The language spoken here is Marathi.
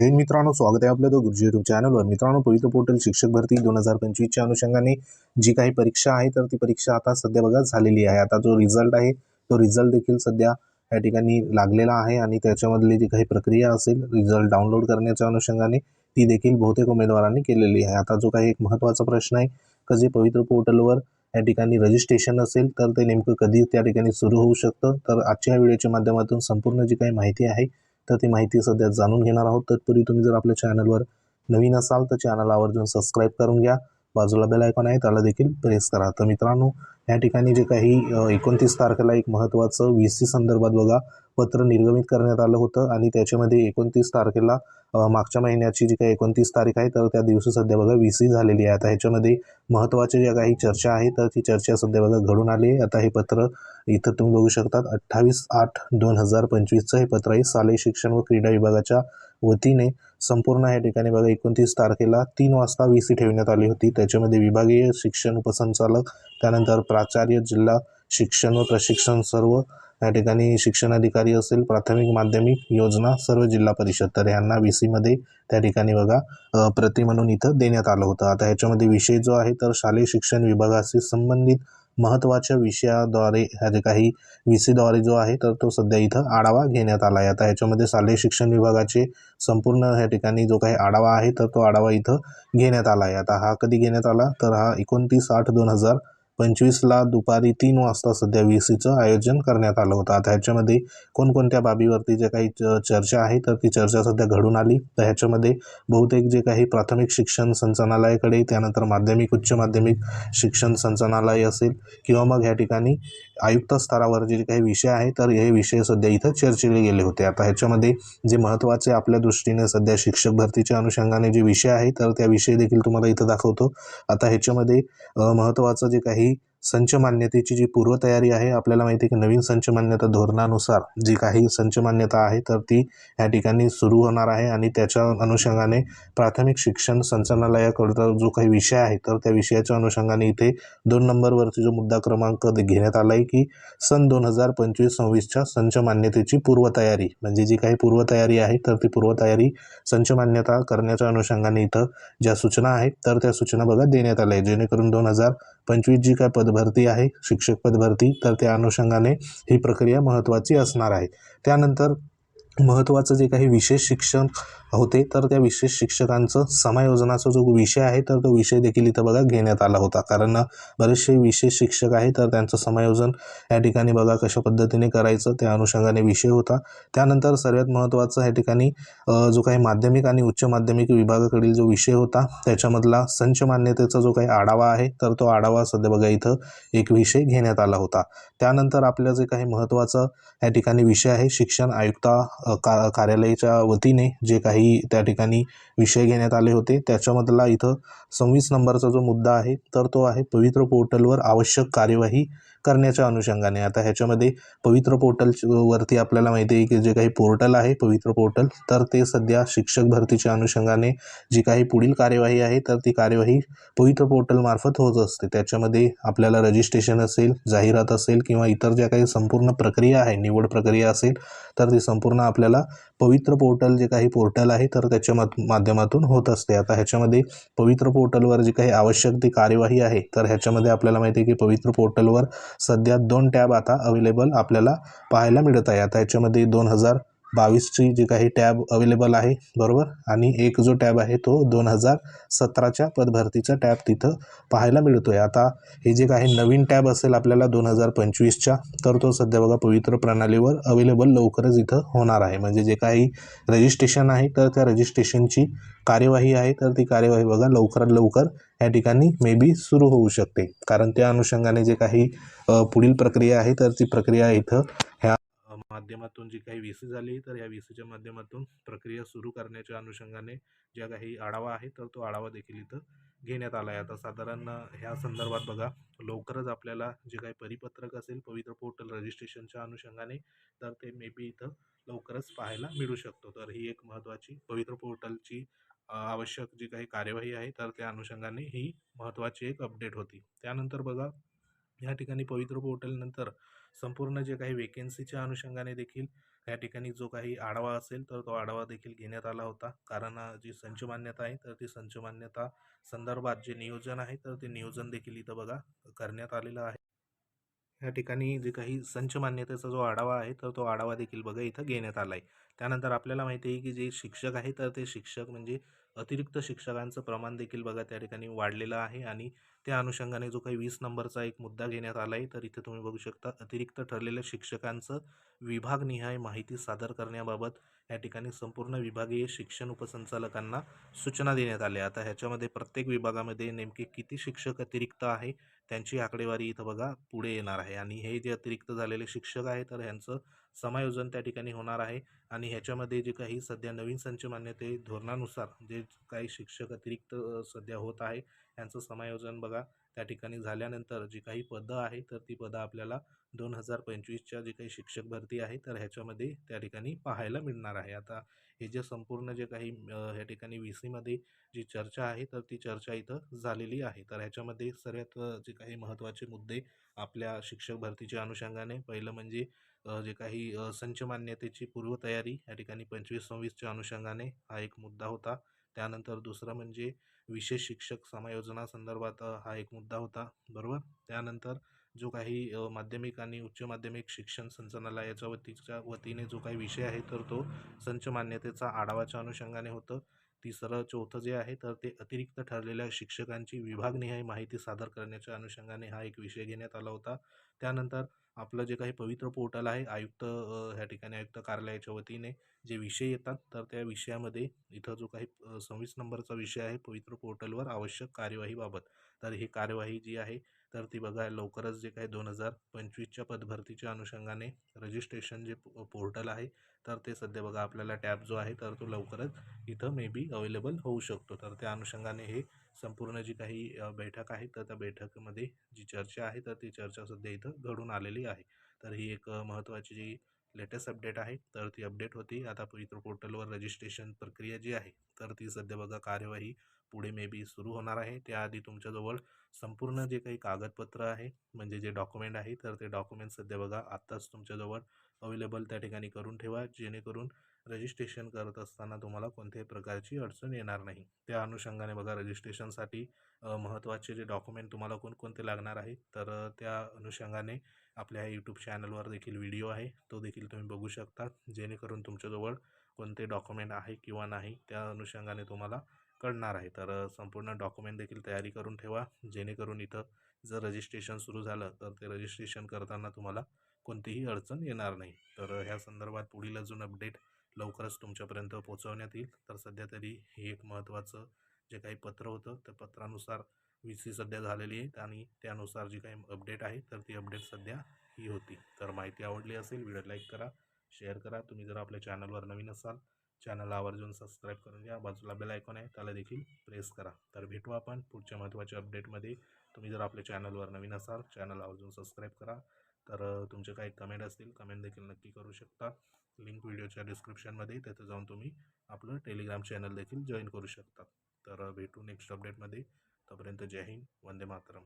जय मित्रांनो स्वागत आहे आपलं द गुरुजी युट्यूब चॅनलवर मित्रांनो पवित्र पोर्टल शिक्षक भरती दोन हजार पंचवीसच्या अनुषंगाने जी काही परीक्षा आहे तर ती परीक्षा आता सध्या बघा झालेली आहे. आता जो रिझल्ट आहे तो रिझल्ट देखील सध्या या ठिकाणी लागलेला आहे आणि त्याच्यामधली जी काही प्रक्रिया असेल रिझल्ट डाउनलोड करण्याच्या अनुषंगाने ती देखील बहुतेक उमेदवारांनी केलेली आहे. आता जो काही एक महत्त्वाचा प्रश्न आहे का जे पवित्र पोर्टलवर या ठिकाणी रजिस्ट्रेशन असेल तर ते नेमकं कधी त्या ठिकाणी सुरू होऊ शकतं? तर आजच्या व्हिडिओच्या माध्यमातून संपूर्ण जी काही माहिती आहे तर ती माहिती सध्या जाणून घेणार आहोत. तत्पूर्वी तुम्ही जर आपल्या चॅनलवर नवीन असाल तर चॅनल आवर्जून सबस्क्राईब करून घ्या. बाजूला बेल आयकॉन आहे त्याला देखील प्रेस करा. तर मित्रांनो या ठिकाणी जे काही एकोणतीस तारखेला एक महत्त्वाचं व्ही सी संदर्भात बघा. पत्र निर्गमित करण्यात आलं होतं आणि त्याच्यामध्ये एकोणतीस तारखेला मागच्या महिन्याची जी काही एकोणतीस तारीख आहे तर त्या दिवशी सध्या बघा व्ही सी झालेली आहे. आता ह्याच्यामध्ये महत्त्वाच्या ज्या काही चर्चा आहे तर ती चर्चा सध्या बघा घडून आली आहे. आता हे पत्र इथं तुम्ही बघू शकतात. अठ्ठावीस आठ दोन हजार पंचवीसचं हे पत्र आहे. शालेय शिक्षण व क्रीडा विभागाच्या वतीने संपूर्ण या ठिकाणी बघा एकोणतीस तारखेला तीन वाजता व्ही सी ठेवण्यात आली होती. त्याच्यामध्ये विभागीय शिक्षण उपसंचालक त्यानंतर प्राचार्य जिल्हा शिक्षण व प्रशिक्षण सर्व या ठिकाणी शिक्षणाधिकारी असेल प्राथमिक माध्यमिक योजना सर्व जिल्हा परिषद. तर ह्यांना व्ही सीमध्ये त्या ठिकाणी बघा प्रति म्हणून इथं देण्यात आलं होतं. आता ह्याच्यामध्ये विषय जो आहे तर शालेय शिक्षण विभागाशी संबंधित महत्त्वाच्या विषयाद्वारे ह्या जे काही व्ही सीद्वारे जो आहे तर तो सध्या इथं आढावा घेण्यात आला आहे आता ह्याच्यामध्ये शालेय शिक्षण विभागाचे संपूर्ण ह्या ठिकाणी जो काही आढावा आहे तर तो आढावा इथं घेण्यात आला आहे आता हा कधी घेण्यात आला? तर हा एकोणतीस आठ दोन हजार पंचवीसला दुपारी तीन वाजता सध्या व्ही सीचं आयोजन करण्यात आलं होतं. आता ह्याच्यामध्ये कोणकोणत्या बाबीवरती जे काही च- चर्चा आहे तर ती चर्चा सध्या घडून आली. तर ह्याच्यामध्ये बहुतेक जे काही प्राथमिक शिक्षण संचालनालयाकडे त्यानंतर माध्यमिक उच्च माध्यमिक शिक्षण संचालनालय असेल किंवा मग ह्या ठिकाणी आयुक्त स्तरावर जे काही विषय आहे तर हे विषय सध्या इथं चर्चिले गेले होते. आता ह्याच्यामध्ये जे महत्त्वाचे आपल्या दृष्टीने सध्या शिक्षक भरतीच्या अनुषंगाने जे विषय आहे तर त्या विषय देखील तुम्हाला इथं दाखवतो. आता ह्याच्यामध्ये महत्त्वाचं जे काही संच मान्यतेची जी पूर्वतयारी आहे आपल्याला माहिती आहे की नवीन संच मान्यता धोरणानुसार जी काही संच मान्यता आहे तर ती या ठिकाणी सुरू होणार आहे आणि त्याच्या अनुषंगाने प्राथमिक शिक्षण संचालनालयाकडचा जो काही विषय आहे तर त्या विषयाच्या अनुषंगाने इथे दोन नंबरवरती जो मुद्दा क्रमांक घेण्यात आला आहे की सन दोन हजार पंचवीस सव्वीसच्या संच मान्यतेची पूर्वतयारी म्हणजे जी काही पूर्वतयारी आहे तर ती पूर्वतयारी संच मान्यता करण्याच्या अनुषंगाने इथं ज्या सूचना आहेत तर त्या सूचना बघा देण्यात आल्या आहे जेणेकरून दोन हजार पंचवीस जी काय पद पदभरती आहे शिक्षक पदभरती तर त्या अनुषंगाने ही प्रक्रिया महत्त्वाची असणार आहे. त्यानंतर महत्त्वाचं जे काही विशेष शिक्षण होते तर त्या विशेष शिक्षकांचं समायोजनाचा जो विषय आहे तर तो विषय देखील इथं बघा घेण्यात आला होता. कारण बरेचसे विशेष शिक्षक आहे तर त्यांचं समायोजन या ठिकाणी बघा कशा पद्धतीने करायचं त्या अनुषंगाने विषय होता. त्यानंतर सर्वात महत्त्वाचं या ठिकाणी जो काही माध्यमिक आणि उच्च माध्यमिक विभागाकडील जो विषय होता त्याच्यामधला संच मान्यतेचा जो काही आढावा आहे तर तो आढावा सध्या बघा इथं एक विषय घेण्यात आला होता. त्यानंतर आपलं जे काही महत्त्वाचं या ठिकाणी विषय आहे शिक्षण आयुक्ता का कार्यालयाच्या वतीने जे काही त्या ठिकाणी विषय घेण्यात आले होते त्याच्यामधला इथं सव्वीस नंबरचा जो मुद्दा आहे तर तो आहे पवित्र पोर्टलवर आवश्यक कार्यवाही करण्याच्या अनुषंगाने. आता ह्याच्यामध्ये पवित्र पोर्टल वरती आपल्याला माहिती आहे की जे काही पोर्टल आहे पवित्र पोर्टल तर ते सध्या शिक्षक भरतीच्या अनुषंगाने जी काही पुढील कार्यवाही आहे तर ती कार्यवाही पवित्र पोर्टलमार्फत होत असते. त्याच्यामध्ये आपल्याला रजिस्ट्रेशन असेल जाहिरात असेल किंवा इतर ज्या काही संपूर्ण प्रक्रिया आहे निवड प्रक्रिया असेल तर ती संपूर्ण आपल्याला पवित्र पोर्टल जे काही पोर्टल आहे तर त्याच्या माध्यमातून होत असते. आता ह्याच्यामध्ये पवित्र पोर्टलवर जी काही आवश्यक ती कार्यवाही आहे तर ह्याच्यामध्ये आपल्याला माहिती आहे की पवित्र पोर्टलवर सध्या दोन टॅब आता अवेलेबल आपल्याला पाहायला मिळत आहे. आता याच्यामध्ये दोन हजार बावीसची जी काही टॅब अवेलेबल आहे बरोबर? आणि एक जो टॅब आहे तो दोन हजार सतराच्या पदभरतीचा टॅब तिथं पाहायला मिळतो आहे आता हे जे काही नवीन टॅब असेल आपल्याला दोन हजार पंचवीसच्या तर तो सध्या बघा पवित्र प्रणालीवर अवेलेबल लवकरच इथं होणार आहे. म्हणजे जे काही रजिस्ट्रेशन आहे तर त्या रजिस्ट्रेशनची कार्यवाही आहे तर ती कार्यवाही बघा लवकरात लवकर या ठिकाणी मे बी सुरू होऊ शकते. कारण त्या अनुषंगाने जे काही पुढील प्रक्रिया आहे तर ती प्रक्रिया इथं ह्या माध्यमातून जी काही व्ही सी झाली तर या व्ही सीच्या माध्यमातून प्रक्रिया सुरू करण्याच्या अनुषंगाने ज्या काही आढावा आहे तर तो आढावा देखील इथं घेण्यात आला आहे आता साधारण ह्या संदर्भात बघा लवकरच आपल्याला जे काही परिपत्रक असेल पवित्र पोर्टल रजिस्ट्रेशनच्या अनुषंगाने तर ते मे बी इथं लवकरच पाहायला मिळू शकतो. तर ही एक महत्त्वाची पवित्र पोर्टलची आवश्यक जी काही कार्यवाही आहे तर त्या अनुषंगाने ही महत्त्वाची एक अपडेट होती. त्यानंतर बघा या ठिकाणी पवित्र पोर्टलनंतर संपूर्ण जे काही वेकेन्सीच्या अनुषंगाने देखील या ठिकाणी जो काही आढावा असेल तर तो आढावा देखील घेण्यात आला होता. कारण जी संच मान्यता आहे तर ती संच मान्यता संदर्भात जे नियोजन आहे तर ते नियोजन देखील इथं बघा करण्यात आलेलं आहे. या ठिकाणी जे काही संच मान्यतेचा जो आढावा आहे तर तो आढावा देखील बघा इथं घेण्यात आला आहे त्यानंतर आपल्याला माहिती आहे की जे शिक्षक आहे तर ते शिक्षक म्हणजे अतिरिक्त शिक्षकांचं प्रमाण देखील बघा त्या ठिकाणी वाढलेलं आहे. आणि त्या अनुषंगाने जो काही वीस नंबरचा एक मुद्दा घेण्यात आला आहे तर इथे तुम्ही बघू शकता अतिरिक्त ठरलेल्या शिक्षकांचं विभागनिहाय माहिती सादर करण्याबाबत या ठिकाणी संपूर्ण विभागीय शिक्षण उपसंचालकांना सूचना देण्यात आल्या. आता ह्याच्यामध्ये प्रत्येक विभागामध्ये नेमके किती शिक्षक अतिरिक्त आहे त्यांची आकडेवारी इथं बघा पुढे येणार आहे. आणि हे जे अतिरिक्त झालेले शिक्षक आहे तर ह्यांचं समायोजन त्या ठिकाणी होणार आहे. आणि ह्याच्यामध्ये जे काही सध्या नवीन संच मान्यते धोरणानुसार जे काही शिक्षक अतिरिक्त सध्या होत आहे यांचं समायोजन बघा. त्या ठिकाणी झाल्यानंतर जी काही पदं आहे तर ती पदं आपल्याला दोन हजार पंचवीसच्या जी काही शिक्षक भरती आहे तर ह्याच्यामध्ये त्या ठिकाणी पाहायला मिळणार आहे. आता हे जे संपूर्ण जे काही ह्या ठिकाणी व्ही सीमध्ये जी चर्चा आहे तर ती चर्चा इथं झालेली आहे. तर ह्याच्यामध्ये सर्वात जे काही महत्त्वाचे मुद्दे आपल्या शिक्षक भरतीच्या अनुषंगाने पहिलं म्हणजे जे काही संच मान्यतेची पूर्वतयारी या ठिकाणी पंचवीस सव्वीसच्या अनुषंगाने हा एक मुद्दा होता. त्यानंतर दुसरं म्हणजे विशेष शिक्षक समायोजनासंदर्भात संदर्भात हा एक मुद्दा होता बरोबर? त्यानंतर जो काही माध्यमिक आणि उच्च माध्यमिक शिक्षण संचालनालयाच्या वतीच्या वतीने जो काही विषय आहे तर तो संच मान्यतेचा आढावाच्या अनुषंगाने होतं. तिसरं चौथं जे आहे तर ते अतिरिक्त ठरलेल्या शिक्षकांची विभागनिहाय माहिती सादर करण्याच्या अनुषंगाने हा एक विषय घेण्यात आला होता. त्यानंतर आपलं जे काही पवित्र पोर्टल आहे आयुक्त ह्या ठिकाणी आयुक्त कार्यालयाच्या वतीने जे विषय येतात तर त्या विषयामध्ये इथं जो काही सव्वीस नंबरचा विषय आहे पवित्र पोर्टलवर आवश्यक कार्यवाहीबाबत तर ही कार्यवाही जी आहे तर ती बघा लवकरच जे काही दोन हजार पंचवीसच्या पदभरतीच्या अनुषंगाने रजिस्ट्रेशन जे पो पोर्टल आहे तर ते सध्या बघा आपल्याला टॅब जो आहे तर तो लवकरच इथं मे बी अवेलेबल होऊ शकतो. तर त्या अनुषंगाने हे संपूर्ण जी काही बैठक आहे तर त्या बैठकीमध्ये जी चर्चा आहे तर ती चर्चा सध्या इथं घडून आलेली आहे. तर ही एक महत्त्वाची जी लेटेस्ट अपडेट आहे. तर ती अपडेट होती. आता पवित्र पोर्टलवर रजिस्ट्रेशन प्रक्रिया जी आहे तर ती सध्या बघा कार्यवाही पुढे मे बी सुरू होणार आहे. त्याआधी तुमच्याजवळ संपूर्ण जे काही कागदपत्र आहे म्हणजे जे डॉक्युमेंट आहे तर ते डॉक्युमेंट सध्या बघा आत्ताच तुमच्याजवळ अवेलेबल त्या ठिकाणी करून ठेवा. जेणेकरून रजिस्ट्रेशन करत असताना तुम्हाला कोणत्याही प्रकारची अडचण येणार नाही. त्या अनुषंगाने बघा रजिस्ट्रेशनसाठी महत्त्वाचे जे डॉक्युमेंट तुम्हाला कोणकोणते लागणार आहे तर त्या अनुषंगाने आपल्या यूट्यूब चॅनलवर देखील व्हिडिओ आहे. तो देखील तुम्ही बघू शकता जेणेकरून तुमच्याजवळ कोणते डॉक्युमेंट आहे किंवा नाही त्या अनुषंगाने तुम्हाला कळणार आहे. तर संपूर्ण डॉक्युमेंट देखील तयारी करून ठेवा जेणेकरून इथं जर रजिस्ट्रेशन सुरू झालं तर ते रजिस्ट्रेशन करताना तुम्हाला कोणतीही अडचण येणार नाही. तर ह्या संदर्भात पुढील अजून अपडेट लवकरच तुमच्यापर्यंत पोहोचवण्यात येईल. तर सध्या तरी हे एक महत्त्वाचं जे काही पत्र होतं त्या पत्रानुसार व्ही सी सध्या झालेली आहे आणि त्यानुसार जी काही अपडेट आहे तर ती अपडेट सध्या ही होती. तर माहिती आवडली असेल व्हिडिओ लाईक करा शेअर करा. तुम्ही जर आपल्या चॅनलवर नवीन असाल चॅनलला आवर्जून सबस्क्राईब करून घ्या. बाजूला बेल आयकॉन आहे त्याला देखील प्रेस करा. तर भेटू आपण पुढच्या महत्त्वाच्या अपडेटमध्ये. तुम्ही जर आपल्या चॅनलवर नवीन असाल चॅनल आवर्जून सबस्क्राईब करा. तर तुमचे काही कमेंट असतील कमेंट देखील नक्की करू शकता. लिंक व्हिडिओच्या डिस्क्रिप्शनमध्ये तिथे जाऊन तुम्ही आपलं टेलिग्राम चॅनल देखील जॉईन करू शकता. तर भेटू नेक्स्ट अपडेटमध्ये तोपर्यंत जय हिंद वंदे मातरम.